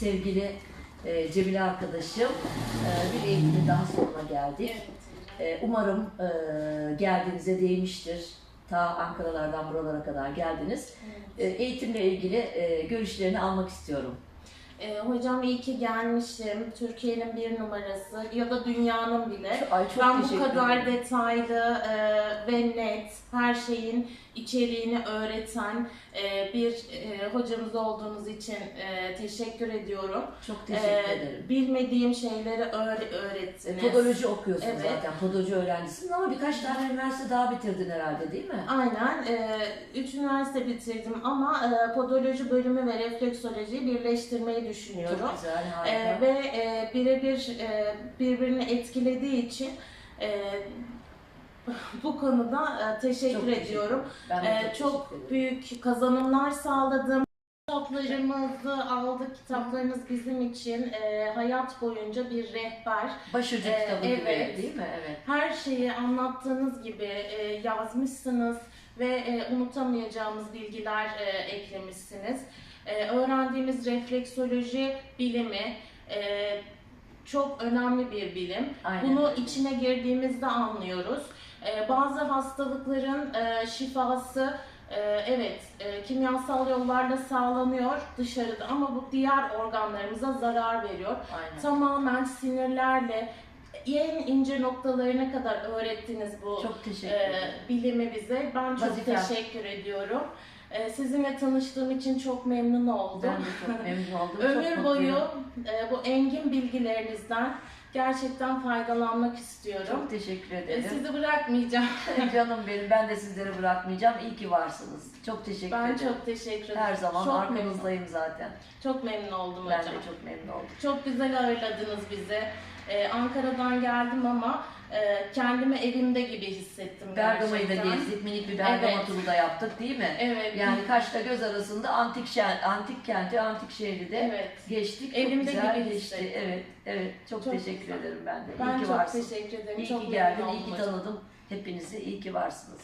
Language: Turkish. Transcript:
sevgili e, Cemile arkadaşım. E, bir eğitimin daha sonuna geldik. E, umarım e, geldiğinize değmiştir. Ta Ankara'lardan buralara kadar geldiniz. E, eğitimle ilgili e, görüşlerini almak istiyorum. Ee, hocam iyi ki gelmişim. Türkiye'nin bir numarası ya da dünyanın bile. Ay çok ben bu kadar ederim. detaylı e, ve net her şeyin içeriğini öğreten e, bir e, hocamız olduğunuz için e, teşekkür ediyorum. Çok teşekkür E, ederim. bilmediğim şeyleri öğre- E, öğrettiniz. Podoloji okuyorsun Evet. zaten. Podoloji öğrencisin ama birkaç tane üniversite daha bitirdin herhalde değil mi? Aynen. E, üç üniversite bitirdim ama e, podoloji bölümü ve refleksolojiyi birleştirmeyi düşünüyorum. Çok güzel, harika. Ee, ve e, birebir e, birbirini etkilediği için e, bu konuda e, teşekkür Çok teşekkür ediyorum. ben de E, çok, çok teşekkür ederim. büyük kazanımlar sağladım. Kitaplarımızı aldık. Kitaplarınız bizim için e, hayat boyunca bir rehber. Başucu e, kitabı gibi evet. değil mi? Evet. Her şeyi anlattığınız gibi e, yazmışsınız ve e, unutamayacağımız bilgiler e, eklemişsiniz. E, öğrendiğimiz refleksoloji bilimi e, çok önemli bir bilim. Aynen. Bunu içine girdiğimizde anlıyoruz. E, bazı hastalıkların e, şifası e, evet e, kimyasal yollarla sağlanıyor dışarıda ama bu diğer organlarımıza zarar veriyor Aynen. tamamen sinirlerle en ince noktalarına kadar öğrettiniz bu Çok e, bilimi bize. Ben çok Vazifem. teşekkür ediyorum. E, sizinle tanıştığım için çok memnun oldum. Ben de çok memnun oldum. çok Ömür mutluyum. boyu e, bu engin bilgilerinizden gerçekten faydalanmak istiyorum. çok teşekkür E, ederim. sizi bırakmayacağım. Canım benim, ben de sizleri bırakmayacağım. İyi ki varsınız. Çok teşekkür Ben ederim. çok teşekkür ederim. Her zaman çok arkanızdayım zaten. Memnun, çok memnun oldum Ben hocam. de çok memnun oldum. Çok güzel ağırladınız bizi. Ee, Ankara'dan geldim ama e, kendimi evimde gibi hissettim Bergama'yı da gezdik. Minik bir Bergama Evet. turu da yaptık değil mi? Evet. Yani Kaş'ta göz arasında antik şen, antik kenti, antik şehri de evet. geçtik. Evimde çok güzel gibi geçti. hissettim. Evet, evet. Çok, Çok teşekkür güzel. ederim ben de. Ben iyi ki çok varsın. teşekkür ederim. İyi çok ki memnun geldin, iyi ki tanıdım hepinizi. İyi ki varsınız.